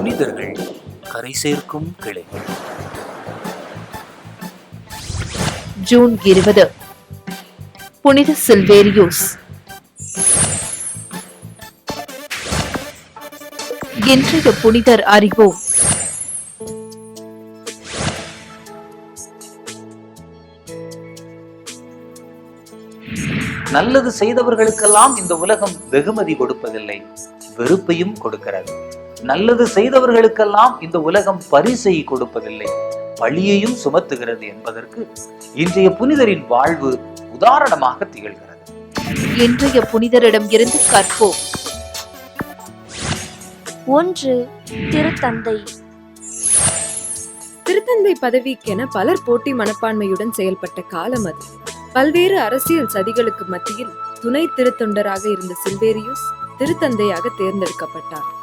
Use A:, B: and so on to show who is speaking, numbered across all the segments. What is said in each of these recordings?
A: துணை சேர்க்கும் கிளை.
B: ஜூன் இருபது. புனித சில்வேரியோஸ். இன்றைய புனிதர் அறிவோம்.
A: நல்லது செய்தவர்களுக்கெல்லாம் இந்த உலகம் வெகுமதி கொடுப்பதில்லை வெறுப்பையும் கொடுக்கிறது. நல்லது செய்தவர்களுக்கெல்லாம் இந்த உலகம் பரிசை கொடுப்பதில்லை. பழியையும் சுமத்துகிறது என்பதற்கு இன்றைய புனிதரின் வாழ்வு உதாரணமாக திகழ்கிறது.
B: இன்றைய புனிதரிடம் இருந்து கற்போம்.
C: ஒன்று திருத்தந்தை.
D: திருத்தந்தை பதவிக்கென பலர் போட்டி மனப்பான்மையுடன் செயல்பட்ட காலம் அது. பல்வேறு அரசியல் சதிகளுக்கு மத்தியில் துணை திருத்தொண்டராக இருந்த சில்வேரியுஸ் திருத்தந்தையாக தேர்ந்தெடுக்கப்பட்டார்.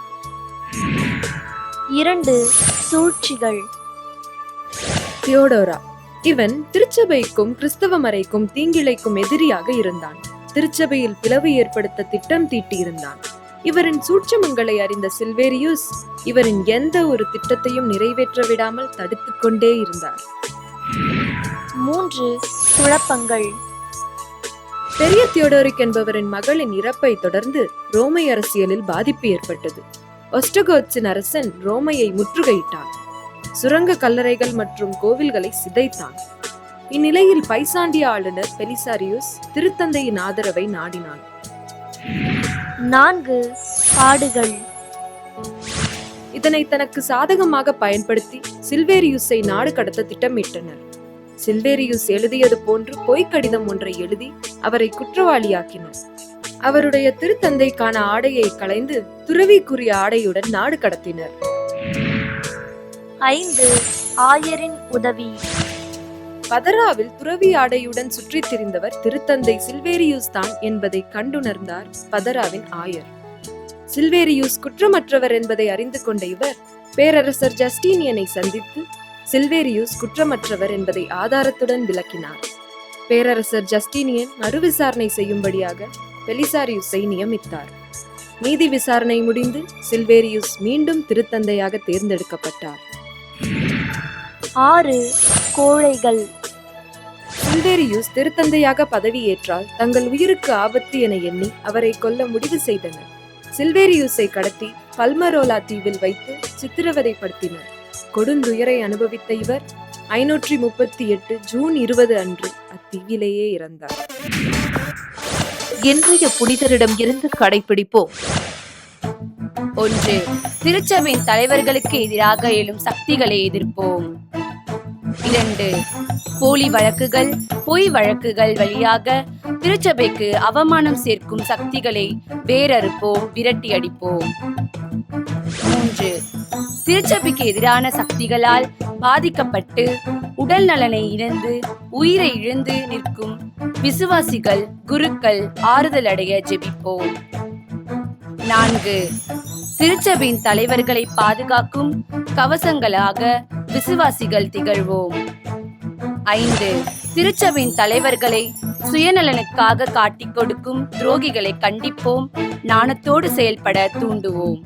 C: இரண்டு சூழ்ச்சிகள்.
D: தியோடோரா. இவன் திருச்சபைக்கும் கிறிஸ்தவ மறைக்கும் தீங்கிழைக்கும் எதிரியாக இருந்தான். திருச்சபையில் பிளவு ஏற்படுத்த திட்டம் தீட்டியிருந்தான். இவரின் சூட்சமங்களை அறிந்த சில்வேரியுஸ் இவரின் எந்த ஒரு திட்டத்தையும் நிறைவேற்ற விடாமல் தடுத்துக் கொண்டே இருந்தார்.
C: மூன்று குழப்பங்கள்.
D: பெரிய தியோடோரிக் என்பவரின் மகளின் இறப்பை தொடர்ந்து ரோமை அரசியலில் பாதிப்பு ஏற்பட்டது. ஒஸ்டகோட்ஸின் அரசன் ரோமையை முற்றுகையிட்டான். சுரங்க கல்லறைகள் மற்றும் கோவில்களை சிதைத்தான். இந்நிலையில் பைசாண்டிய ஆளுநர் பெலிசாரியுஸ் திருத்தந்தையின் ஆதரவை நாடினான்.
C: நான்கு பாடுகள்
D: இதனை தனக்கு சாதகமாக பயன்படுத்தி சில்வேரியுஸை நாடு கடத்த திட்டமிட்டனர். சில்வேரியுஸ் எழுதியது போன்று பொய்க் கடிதம் ஒன்றை எழுதி அவரை குற்றவாளியாக்கினர். அவருடைய திருத்தந்தைக்கான ஆடையை களைந்து துறவிக்குரிய ஆடையுடன் நாடு கடத்தினர்.
C: ஐந்து ஆயரின் உதவி.
D: பதராவில் துறவி ஆடையுடன் சுற்றித் திரிந்தவர் திருத்தந்தை சில்வேரியூஸ் தான் என்பதை கண்டுணர்ந்தார் பதராவின் ஆயர். சில்வேரியூஸ் குற்றமற்றவர் என்பதை அறிந்து கொண்ட இவர் பேரரசர் ஜஸ்டீனியனை சந்தித்து சில்வேரியூஸ் குற்றமற்றவர் என்பதை ஆதாரத்துடன் விளக்கினார். பேரரசர் ஜஸ்டீனியன் மறுவிசாரணை செய்யும்படியாக பெலிசாரியுஸை நியமித்தார். நீதி விசாரணை முடிந்து சில்வேரியுஸ் மீண்டும் திருத்தந்தையாக தேர்ந்தெடுக்கப்பட்டார்.
C: ஆறு கோழைகள்.
D: சில்வேரியூஸ் திருத்தந்தையாக பதவியேற்றால் தங்கள் உயிருக்கு ஆபத்து என எண்ணி அவரை கொல்ல முடிவு செய்தனர். சில்வேரியூஸை கடத்தி பல்மரோலா தீவில் வைத்து சித்திரவதைப்படுத்தினர். கொடுந்துயரை அனுபவித்த இவர் ஐநூற்றி முப்பத்தி எட்டு ஜூன் இருபது அன்று அத்தீவிலேயே இறந்தார்.
B: இன்றைய புனிதரிடம் இருந்து கடைபிடிப்போம்
E: ஒன்று திருச்சபையின் தலைவர்களுக்கு எதிராக எழும் சக்திகளை எதிர்ப்போம். இரண்டு போலி வழக்குகள் பொய் வழக்குகள் வழியாக திருச்சபைக்கு அவமானம் சேர்க்கும் சக்திகளை வேறறுப்போம் விரட்டி அடிப்போம். மூன்று திருச்சபைக்கு எதிரான சக்திகளால் பாதிக்கப்பட்டு உடல் நலனை இழந்து உயிரை இழந்து நிற்கும் விசுவாசிகள் குருக்கள் ஆறுதல் அடைய ஜெபிப்போம். நான்கு திருச்சபையின் தலைவர்களை பாதுகாக்கும் கவசங்களாக விசுவாசிகள் திகழ்வோம். ஐந்து திருச்சபையின் தலைவர்களை சுயநலனுக்காக காட்டிக் கொடுக்கும் துரோகிகளை கண்டிப்போம் நாணத்தோடு செயல்பட தூண்டுவோம்.